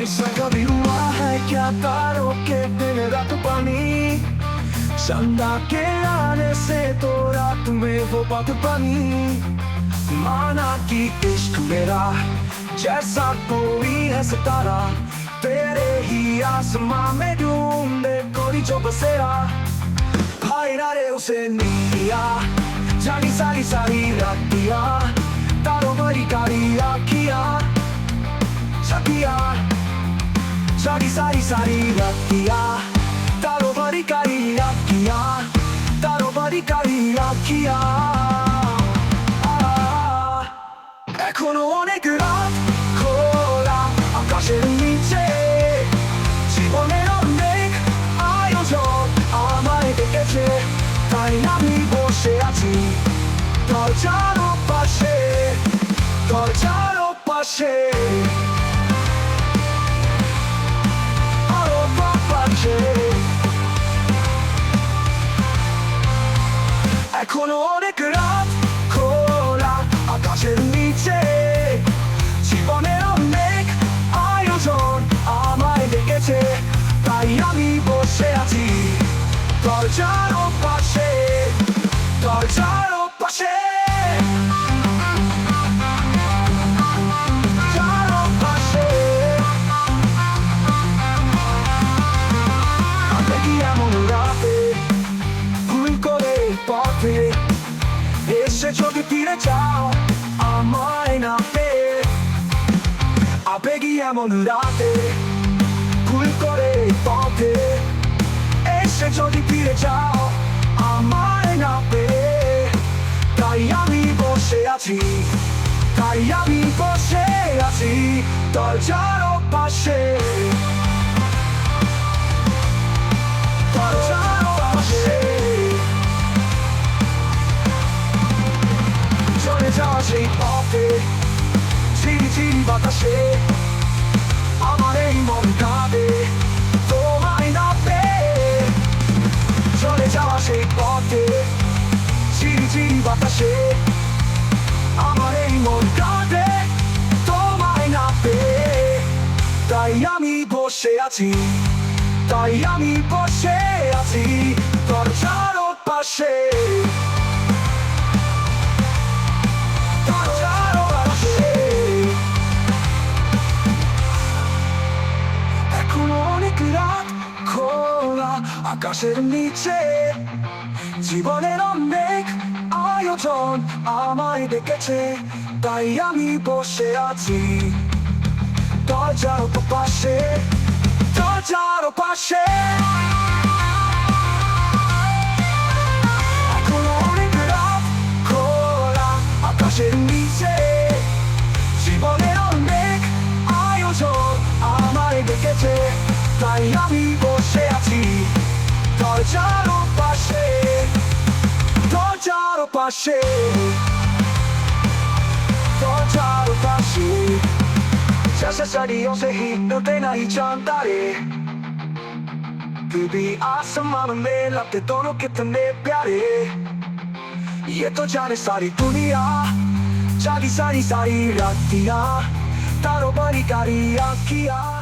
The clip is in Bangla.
ऐसा कभी हुआ है क्या तारों के दिन रात पानी? चंदा के आने से तो रात में वो बात बनी। माना कि इश्क मेरा जैसा कोई है सितारा, तेरे ही आसमां में ढूंढे कोई जो बसेरा। 入られよセニアジャリサリサリラティア。タロマリカリッキア。シャピアジャリサリサリラティア。タロマリカリッキア。タロマリカリッキア。エコノオネグラ দরজার পাশে দরজার পাশে। এখনও অনেক রাত খোলা আকাশের নিচে। জীবনের অনেক আয়োজন আমায় ডেকেছে, তাই আমি বসে আছি। দরজার পাশে দরজার এমন রাতে ভুল করে পথে এসে যদি ফিরে যাও আমায় না পেয়ে, তাই আমি বসে আছি, তাই আমি বসে আছি দরজার পাশে। দরজার পাশে। চলে যাওয়া সেই পথে ঝিরি ঝিরি বাতাসে। তোমায় না পেয়ে চলে যাওয়া সেই পথে ঝিরি ঝিরি বাতাসে। আমার এই মন কাঁদে তাই আমি বসে আছি, তাই আমি বসে আছি দরজার পাশে আকাশের নিচে জীবনের অনেক আয়োজন আমায় ডেকেছে, তাই আমি বসে আছি। দরজার পাশে দরজার পাশে জীবনের অনেক আয়োজন আমায় ডেকেছে, তাই আমি দরজার পাশে দরজার পাশে দরজার পাশে necessario seguir, no te nahi chantare तू भी आसमान में लगते दोनों कितने प्यारे ये तो जाने सारी दुनिया जागी सारी सारी रातियां तारों बड़ी कारी आखियां